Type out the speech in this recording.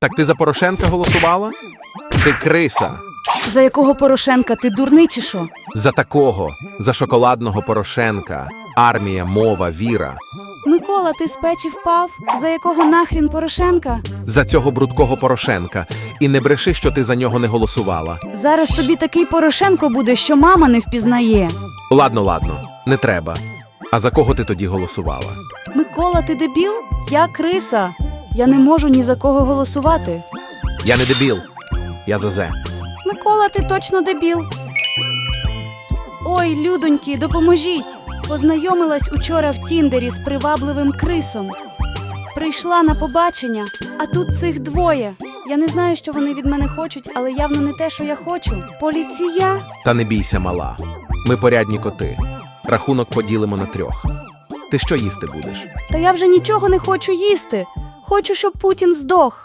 Так ти за Порошенка голосувала? Ти криса. За якого Порошенка ти дурний чи що? За такого, за шоколадного Порошенка. Армія, мова, віра. Микола, ти з печі впав? За якого нахрін Порошенка? За цього брудкого Порошенка. І не бреши, що ти за нього не голосувала. Зараз тобі такий Порошенко буде, що мама не впізнає. Ладно, ладно, не треба. А за кого ти тоді голосувала? Микола, ти дебіл? Я криса. Я не можу ні за кого голосувати. Я не дебіл. Я за зе. Микола, ти точно дебіл. Ой, людоньки, допоможіть. Познайомилась учора в Тіндері з привабливим крисом. Прийшла на побачення, а тут цих двоє. Я не знаю, що вони від мене хочуть, але явно не те, що я хочу. Поліція? Та не бійся, мала. Ми порядні коти. Рахунок поділимо на трьох. Ти що їсти будеш? Та я вже нічого не хочу їсти. Хочу, щоб Путін здох.